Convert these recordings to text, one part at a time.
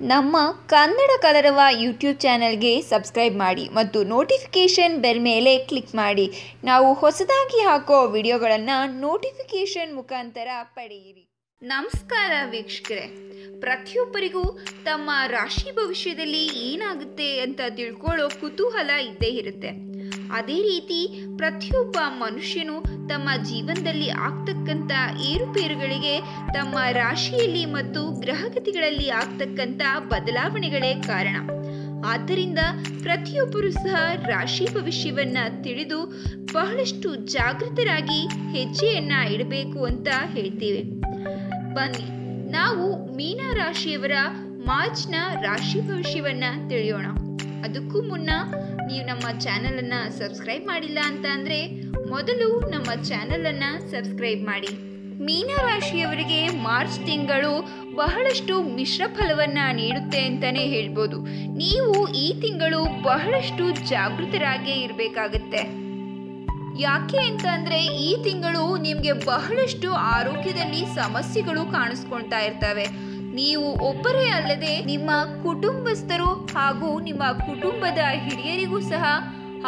ನಮ್ಮ ಕನ್ನಡ ಕಲರವ ಯೂಟ್ಯೂಬ್ ಚಾನೆಲ್ಗೆ ಸಬ್ಸ್ಕ್ರೈಬ್ ಮಾಡಿ ಮತ್ತು ನೋಟಿಫಿಕೇಷನ್ ಬೆಲ್ ಮೇಲೆ ಕ್ಲಿಕ್ ಮಾಡಿ. ನಾವು ಹೊಸದಾಗಿ ಹಾಕೋ ವಿಡಿಯೋಗಳನ್ನು ನೋಟಿಫಿಕೇಷನ್ ಮುಖಾಂತರ ಪಡೆಯಿರಿ. ನಮಸ್ಕಾರ ವೀಕ್ಷಕರೇ. ಪ್ರತಿಯೊಬ್ಬರಿಗೂ ತಮ್ಮ ರಾಶಿ ಭವಿಷ್ಯದಲ್ಲಿ ಏನಾಗುತ್ತೆ ಅಂತ ತಿಳ್ಕೊಳ್ಳೋ ಕುತೂಹಲ ಇದ್ದೇ ಇರುತ್ತೆ. ಅದೇ ರೀತಿ ಪ್ರತಿಯೊಬ್ಬ ಮನುಷ್ಯನು ತಮ್ಮ ಜೀವನದಲ್ಲಿ ಆಗ್ತಕ್ಕಂಥ ಏರುಪೇರುಗಳಿಗೆ, ತಮ್ಮ ರಾಶಿಯಲ್ಲಿ ಮತ್ತು ಗ್ರಹಗತಿಗಳಲ್ಲಿ ಆಗ್ತಕ್ಕಂಥ ಬದಲಾವಣೆಗಳೇ ಕಾರಣ. ಆದ್ದರಿಂದ ಪ್ರತಿಯೊಬ್ಬರೂ ಸಹ ರಾಶಿ ಭವಿಷ್ಯವನ್ನ ತಿಳಿದು ಬಹಳಷ್ಟು ಜಾಗೃತರಾಗಿ ಹೆಜ್ಜೆಯನ್ನ ಇಡಬೇಕು ಅಂತ ಹೇಳ್ತೇವೆ. ಬನ್ನಿ, ನಾವು ಮೀನ ರಾಶಿಯವರ ಮಾರ್ಚ್ನ ರಾಶಿ ಭವಿಷ್ಯವನ್ನ ತಿಳಿಯೋಣ. ಅದಕ್ಕೂ ಮುನ್ನ ನೀವು ನಮ್ಮ ಚಾನಲನ್ನು ಸಬ್ಸ್ಕ್ರೈಬ್ ಮಾಡಿಲ್ಲ ಅಂತ ಅಂದರೆ ಮೊದಲು ನಮ್ಮ ಚಾನಲನ್ನು ಸಬ್ಸ್ಕ್ರೈಬ್ ಮಾಡಿ. ಮೀನರಾಶಿಯವರಿಗೆ ಮಾರ್ಚ್ ತಿಂಗಳು ಬಹಳಷ್ಟು ಮಿಶ್ರ ಫಲವನ್ನು ನೀಡುತ್ತೆ ಅಂತಲೇ ಹೇಳ್ಬೋದು. ನೀವು ಈ ತಿಂಗಳು ಬಹಳಷ್ಟು ಜಾಗೃತರಾಗೇ ಇರಬೇಕಾಗತ್ತೆ. ಯಾಕೆ ಅಂತ ಅಂದರೆ ಈ ತಿಂಗಳು ನಿಮಗೆ ಬಹಳಷ್ಟು ಆರೋಗ್ಯದಲ್ಲಿ ಸಮಸ್ಯೆಗಳು ಕಾಣಿಸ್ಕೊಳ್ತಾ ಇರ್ತವೆ. ನೀವು ಒಬ್ಬರೇ ಅಲ್ಲದೆ ನಿಮ್ಮ ಕುಟುಂಬಸ್ಥರು ಹಾಗೂ ನಿಮ್ಮ ಕುಟುಂಬದ ಹಿರಿಯರಿಗೂ ಸಹ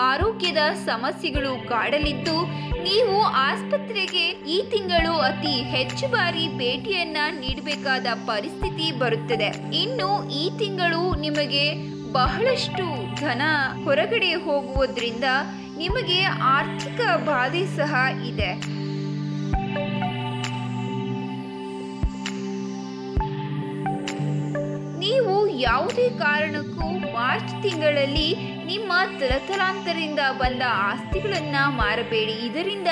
ಆರೋಗ್ಯದ ಸಮಸ್ಯೆಗಳು ಕಾಡಲಿದ್ದು, ನೀವು ಆಸ್ಪತ್ರೆಗೆ ಈ ತಿಂಗಳು ಅತಿ ಹೆಚ್ಚು ಬಾರಿ ಭೇಟಿಯನ್ನ ನೀಡಬೇಕಾದ ಪರಿಸ್ಥಿತಿ ಬರುತ್ತದೆ. ಇನ್ನು ಈ ತಿಂಗಳು ನಿಮಗೆ ಬಹಳಷ್ಟು ಧನ ಹೊರಗಡೆ ಹೋಗುವುದರಿಂದ ನಿಮಗೆ ಆರ್ಥಿಕ ಬಾಧೆ ಸಹ ಇದೆ. ಯಾವುದೇ ಕಾರಣಕ್ಕೂ ಮಾರ್ಚ್ ತಿಂಗಳಲ್ಲಿ ನಿಮ್ಮ ತಲತಲಾಂತರದಿಂದ ಬಂದ ಆಸ್ತಿಗಳನ್ನ ಮಾರಬೇಡಿ. ಇದರಿಂದ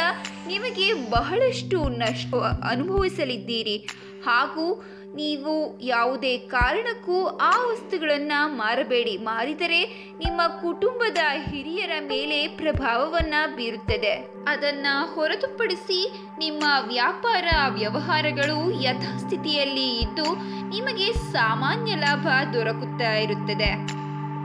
ನಿಮಗೆ ಬಹಳಷ್ಟು ನಷ್ಟ ಅನುಭವಿಸಲಿದ್ದೀರಿ. ಹಾಗೂ ನೀವು ಯಾವುದೇ ಕಾರಣಕ್ಕೂ ಆ ವಸ್ತುಗಳನ್ನು ಮಾರಬೇಡಿ. ಮಾರಿದರೆ ನಿಮ್ಮ ಕುಟುಂಬದ ಹಿರಿಯರ ಮೇಲೆ ಪ್ರಭಾವವನ್ನ ಬೀರುತ್ತದೆ. ಅದನ್ನ ಹೊರತುಪಡಿಸಿ ನಿಮ್ಮ ವ್ಯಾಪಾರ ವ್ಯವಹಾರಗಳು ಯಥಾಸ್ಥಿತಿಯಲ್ಲಿ ಇದ್ದು ನಿಮಗೆ ಸಾಮಾನ್ಯ ಲಾಭ ದೊರಕುತ್ತಾ ಇರುತ್ತದೆ.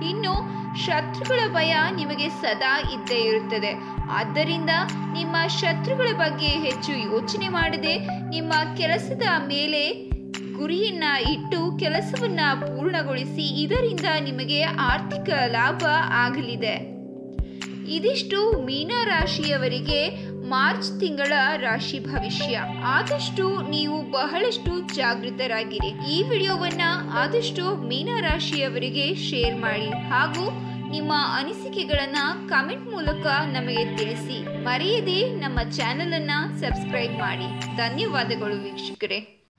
ಇನ್ನು ಶತ್ರುಗಳ ಭಯ ನಿಮಗೆ ಸದಾ ಇದ್ದೇ ಇರುತ್ತದೆ. ಆದ್ದರಿಂದ ನಿಮ್ಮ ಶತ್ರುಗಳ ಬಗ್ಗೆ ಹೆಚ್ಚು ಯೋಚನೆ ಮಾಡದೆ ನಿಮ್ಮ ಕೆಲಸದ ಮೇಲೆ ಗುರಿಯನ್ನ ಇಟ್ಟು ಕೆಲಸವನ್ನ ಪೂರ್ಣಗೊಳಿಸಿ ಇದರಿಂದ ನಿಮಗೆ ಆರ್ಥಿಕ ಲಾಭ ಆಗಲಿದೆ. ಇದಿಷ್ಟು ಮೀನ ರಾಶಿಯವರಿಗೆ ಮಾರ್ಚ್ ತಿಂಗಳ ರಾಶಿ ಭವಿಷ್ಯ. ಆದಷ್ಟು ನೀವು ಬಹಳಷ್ಟು ಜಾಗೃತರಾಗಿರಿ. ಈ ವಿಡಿಯೋವನ್ನ ಆದಷ್ಟು ಮೀನ ರಾಶಿಯವರಿಗೆ ಶೇರ್ ಮಾಡಿ ಹಾಗೂ ನಿಮ್ಮ ಅನಿಸಿಕೆಗಳನ್ನ ಕಮೆಂಟ್ ಮೂಲಕ ನಮಗೆ ತಿಳಿಸಿ. ಮರೆಯದೆ ನಮ್ಮ ಚಾನೆಲ್ ಅನ್ನ ಸಬ್ಸ್ಕ್ರೈಬ್ ಮಾಡಿ. ಧನ್ಯವಾದಗಳು ವೀಕ್ಷಕರೇ.